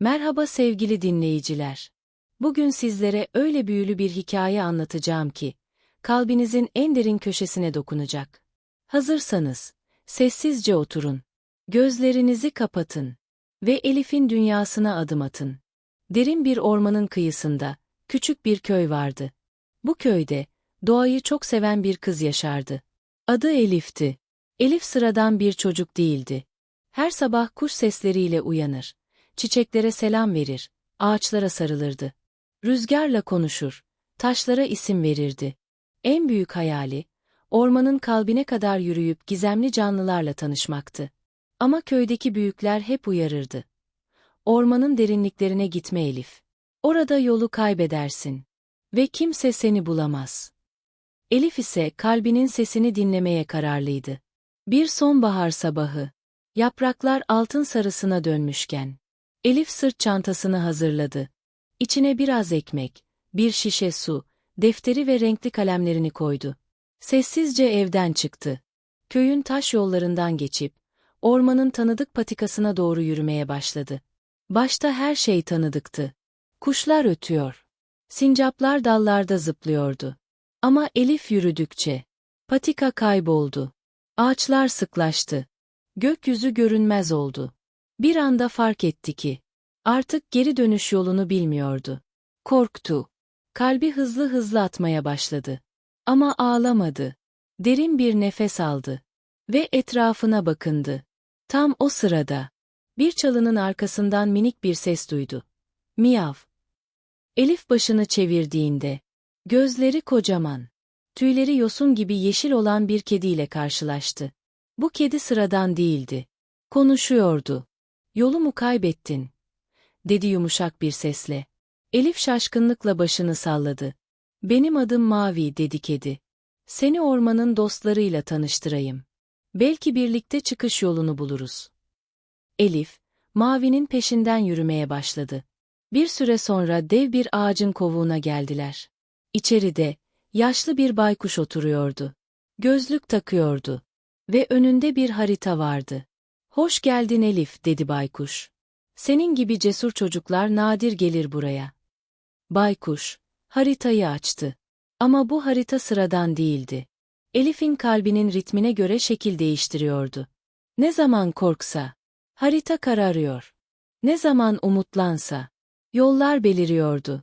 Merhaba sevgili dinleyiciler. Bugün sizlere öyle büyülü bir hikaye anlatacağım ki, kalbinizin en derin köşesine dokunacak. Hazırsanız, sessizce oturun, gözlerinizi kapatın ve Elif'in dünyasına adım atın. Derin bir ormanın kıyısında, küçük bir köy vardı. Bu köyde, doğayı çok seven bir kız yaşardı. Adı Elif'ti. Elif sıradan bir çocuk değildi. Her sabah kuş sesleriyle uyanır çiçeklere selam verir, ağaçlara sarılırdı. Rüzgarla konuşur, taşlara isim verirdi. En büyük hayali, ormanın kalbine kadar yürüyüp gizemli canlılarla tanışmaktı. Ama köydeki büyükler hep uyarırdı. Ormanın derinliklerine gitme Elif. Orada yolu kaybedersin. Ve kimse seni bulamaz. Elif ise kalbinin sesini dinlemeye kararlıydı. Bir sonbahar sabahı, yapraklar altın sarısına dönmüşken, Elif sırt çantasını hazırladı. İçine biraz ekmek, bir şişe su, defteri ve renkli kalemlerini koydu. Sessizce evden çıktı. Köyün taş yollarından geçip, ormanın tanıdık patikasına doğru yürümeye başladı. Başta her şey tanıdıktı. Kuşlar ötüyor. Sincaplar dallarda zıplıyordu. Ama Elif yürüdükçe, patika kayboldu. Ağaçlar sıklaştı. Gökyüzü görünmez oldu. Bir anda fark etti ki, artık geri dönüş yolunu bilmiyordu. Korktu. Kalbi hızlı hızlı atmaya başladı. Ama ağlamadı. Derin bir nefes aldı. Ve etrafına bakındı. Tam o sırada, bir çalının arkasından minik bir ses duydu. Miyav. Elif başını çevirdiğinde, gözleri kocaman, tüyleri yosun gibi yeşil olan bir kediyle karşılaştı. Bu kedi sıradan değildi. Konuşuyordu. Yolumu kaybettin, dedi yumuşak bir sesle. Elif şaşkınlıkla başını salladı. Benim adım Mavi, dedi kedi. Seni ormanın dostlarıyla tanıştırayım. Belki birlikte çıkış yolunu buluruz. Elif, Mavi'nin peşinden yürümeye başladı. Bir süre sonra dev bir ağacın kovuğuna geldiler. İçeride, yaşlı bir baykuş oturuyordu. Gözlük takıyordu. Ve önünde bir harita vardı. Hoş geldin Elif, dedi baykuş. Senin gibi cesur çocuklar nadir gelir buraya. Baykuş, haritayı açtı. Ama bu harita sıradan değildi. Elif'in kalbinin ritmine göre şekil değiştiriyordu. Ne zaman korksa, harita kararıyor. Ne zaman umutlansa, yollar beliriyordu.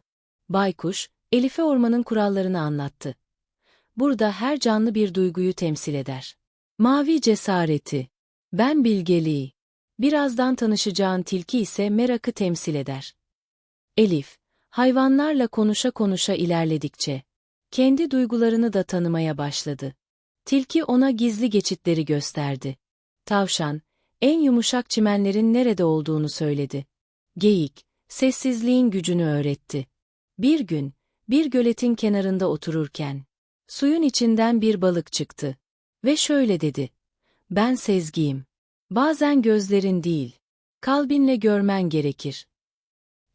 Baykuş, Elif'e ormanın kurallarını anlattı. Burada her canlı bir duyguyu temsil eder. Mavi cesareti, ben bilgeliği. Birazdan tanışacağın tilki ise merakı temsil eder. Elif, hayvanlarla konuşa konuşa ilerledikçe, kendi duygularını da tanımaya başladı. Tilki ona gizli geçitleri gösterdi. Tavşan, en yumuşak çimenlerin nerede olduğunu söyledi. Geyik, sessizliğin gücünü öğretti. Bir gün, bir göletin kenarında otururken, suyun içinden bir balık çıktı. Ve şöyle dedi. Ben sezgiyim. Bazen gözlerin değil, kalbinle görmen gerekir.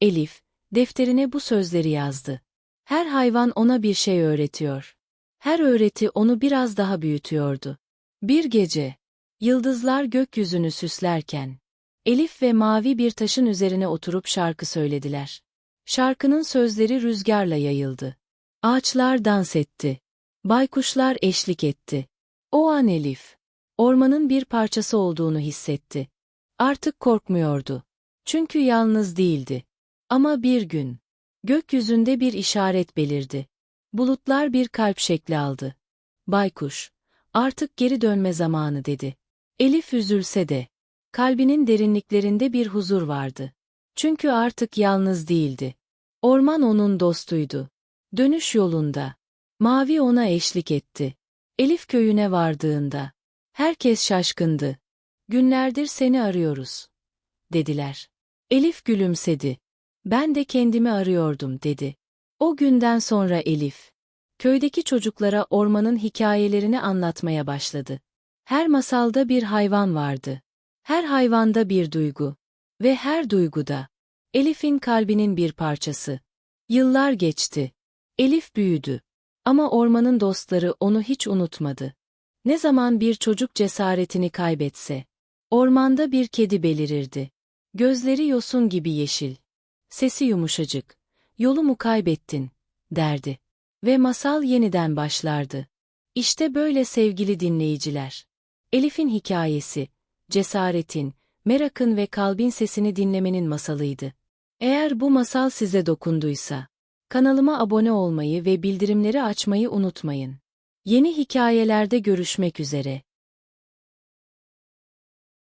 Elif, defterine bu sözleri yazdı. Her hayvan ona bir şey öğretiyor. Her öğreti onu biraz daha büyütüyordu. Bir gece, yıldızlar gökyüzünü süslerken, Elif ve Mavi bir taşın üzerine oturup şarkı söylediler. Şarkının sözleri rüzgarla yayıldı. Ağaçlar dans etti. Baykuşlar eşlik etti. O an Elif, ormanın bir parçası olduğunu hissetti. Artık korkmuyordu. Çünkü yalnız değildi. Ama bir gün, gökyüzünde bir işaret belirdi. Bulutlar bir kalp şekli aldı. Baykuş, artık geri dönme zamanı dedi. Elif üzülse de, kalbinin derinliklerinde bir huzur vardı. Çünkü artık yalnız değildi. Orman onun dostuydu. Dönüş yolunda. Mavi ona eşlik etti. Elif köyüne vardığında, Herkes şaşkındı. Günlerdir seni arıyoruz. Dediler. Elif gülümsedi. Ben de kendimi arıyordum dedi. O günden sonra Elif, köydeki çocuklara ormanın hikayelerini anlatmaya başladı. Her masalda bir hayvan vardı. Her hayvanda bir duygu. Ve her duyguda, Elif'in kalbinin bir parçası. Yıllar geçti. Elif büyüdü. Ama ormanın dostları onu hiç unutmadı. Ne zaman bir çocuk cesaretini kaybetse, ormanda bir kedi belirirdi. Gözleri yosun gibi yeşil. Sesi yumuşacık. Yolu mu kaybettin, derdi. Ve masal yeniden başlardı. İşte böyle sevgili dinleyiciler. Elif'in hikayesi, cesaretin, merakın ve kalbin sesini dinlemenin masalıydı. Eğer bu masal size dokunduysa, kanalıma abone olmayı ve bildirimleri açmayı unutmayın. Yeni hikayelerde görüşmek üzere.